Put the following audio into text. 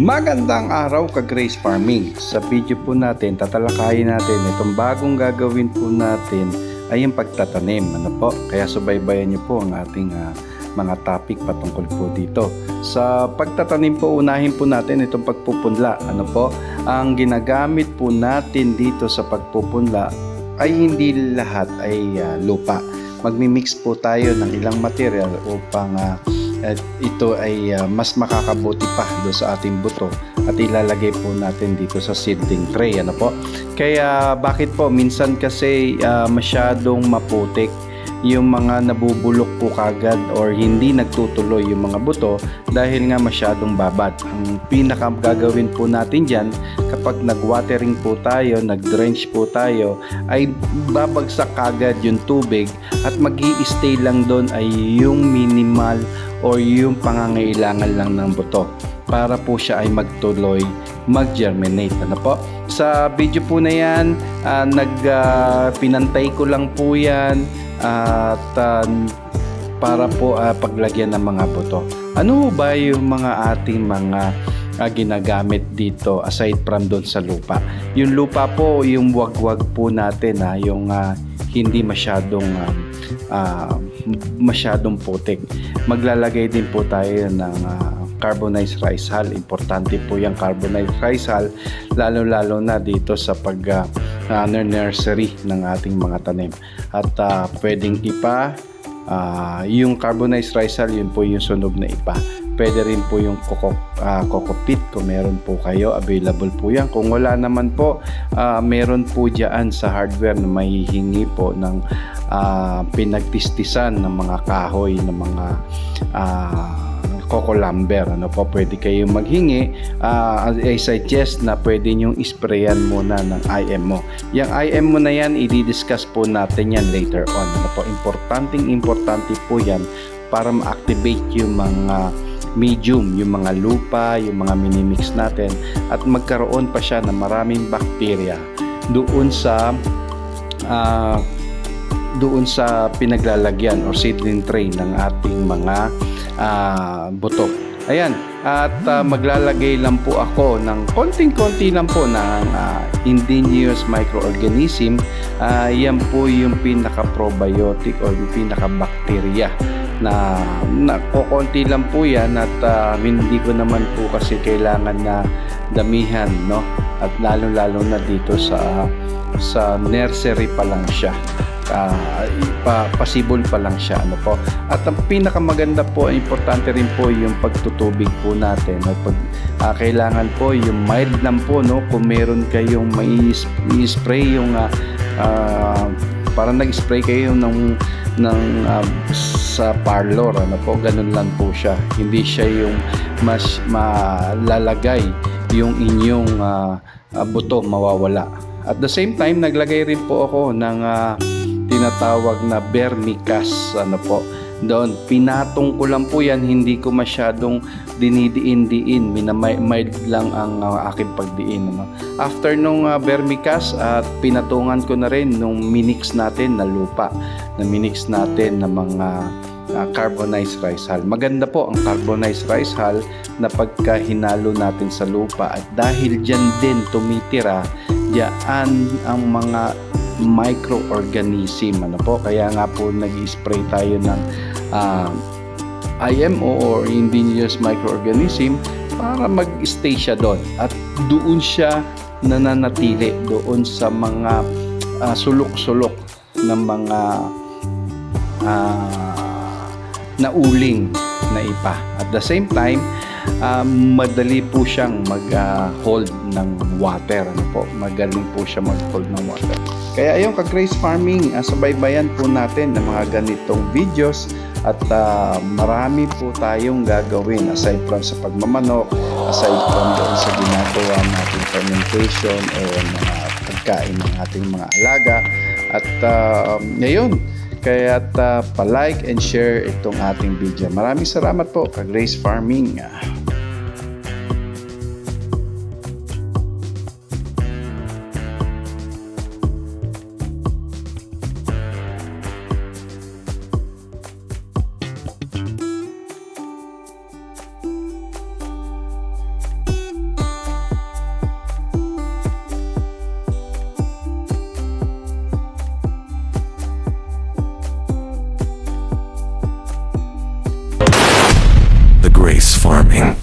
Magandang araw ka Grace Farming. Sa video po natin, tatalakayin natin itong bagong gagawin po natin ay yung pagtatanim. Ano po? Kaya subaybayan niyo po ang ating ah, mga topic patungkol po dito. Sa pagtatanim po, unahin po natin itong pagpupunla. Ano po? Ang ginagamit po natin dito sa pagpupunla ay hindi lahat ay ah, lupa. Magmi-mix po tayo ng ilang material upang ah, at ito ay uh, mas makakabuti pa do sa ating buto at ilalagay po natin dito sa seedling tray ano po kaya bakit po minsan kasi uh, masyadong maputik yung mga nabubulok po kagad or hindi nagtutuloy yung mga buto dahil nga masyadong babad. Ang pinaka gagawin po natin dyan kapag nag-watering po tayo, nag-drench po tayo ay babagsak kagad yung tubig at mag stay lang doon ay yung minimal or yung pangangailangan lang ng buto para po siya ay magtuloy mag-germinate. Ano po? Sa video po na yan, ah, nag, ah, pinantay ko lang po yan at ah, para po ah, paglagyan ng mga buto. Ano ba yung mga ating mga ah, ginagamit dito aside from doon sa lupa? Yung lupa po, yung wag-wag po natin ha, yung ah, hindi masyadong ah, ah, masyadong putik. Maglalagay din po tayo ng ah, carbonized rice hull. Importante po yung carbonized rice hull lalo-lalo na dito sa pag ah, ah, nursery ng ating mga tanim. At ah, pwedeng ipa ah, yung carbonized rice hull, yun po yung sunog na ipa. Pwede rin po yung coco, ah, coco pit kung meron po kayo, available po yan. Kung wala naman po, ah, meron po dyan sa hardware na mahihingi po ng ah, pinagtistisan ng mga kahoy, ng mga ah, coco lumber. Ano po pwede kayong maghingi. Ah, I suggest na pwede nyong isprayan muna ng IMO yung IMO na yan i-discuss po natin yan later on. Ano po importanteng importante po yan para ma-activate yung mga medium, yung mga lupa, yung mga minimix natin at magkaroon pa siya ng maraming bacteria doon sa ah, doon sa pinaglalagyan or seedling tray ng ating mga ah, buto. Ayan, at ah, maglalagay lang po ako ng konting-konti lang po ng ah, indigenous microorganism. Ah, yan po yung pinaka-probiotic or yung pinaka-bacteria na, na kukonti lang po yan at ah, hindi ko naman po kasi kailangan na damihan no? At lalo-lalo na dito sa sa nursery pa lang siya. Uh, pa, possible pa lang siya ano po? At ang pinakamaganda po importante rin po yung pagtutubig po natin at pag ah, kailangan po yung mild lang po no? Kung meron kayong may spray yung uh, parang nag-spray kayo ng ng ah, sa parlor ano po ganun lang po siya. Hindi siya yung mas malalagay yung inyong ah, buto mawawala. At the same time naglagay rin po ako ng ah, tinatawag na vermicast ano po. Doon pinatong ko lang po yan hindi ko masyadong dinidiin-diin. Minamild lang ang uh, aking pagdiin ano? after nung uh, vermicast at pinatungan ko na rin nung minix natin na lupa na minix natin na mga uh, carbonized rice hull. Maganda po ang carbonized rice hull na pagka hinalo natin sa lupa. At dahil dyan din tumitira diyan ang mga microorganism ano po? Kaya nga po nag-spray tayo ng uh, IMO or indigenous microorganism para mag-stay siya doon. At doon siya nananatili doon sa mga uh, sulok-sulok ng mga uh, nauling na ipa at the same time um, madali po siyang mag-hold uh, ng water. Ano po? Magaling po siya mag-hold ng water. Kaya ayun, ka-Grace Farming, uh, subaybayan po natin ng mga ganitong videos at uh, marami po tayong gagawin aside from sa pagmamanok, aside from doon sa ginagawa nating fermentation o mga pagkain ng ating mga alaga. At uh, ngayon, kaya uh, pa-like and share itong ating video. Maraming salamat po, ka-Grace Farming. Grace Farming.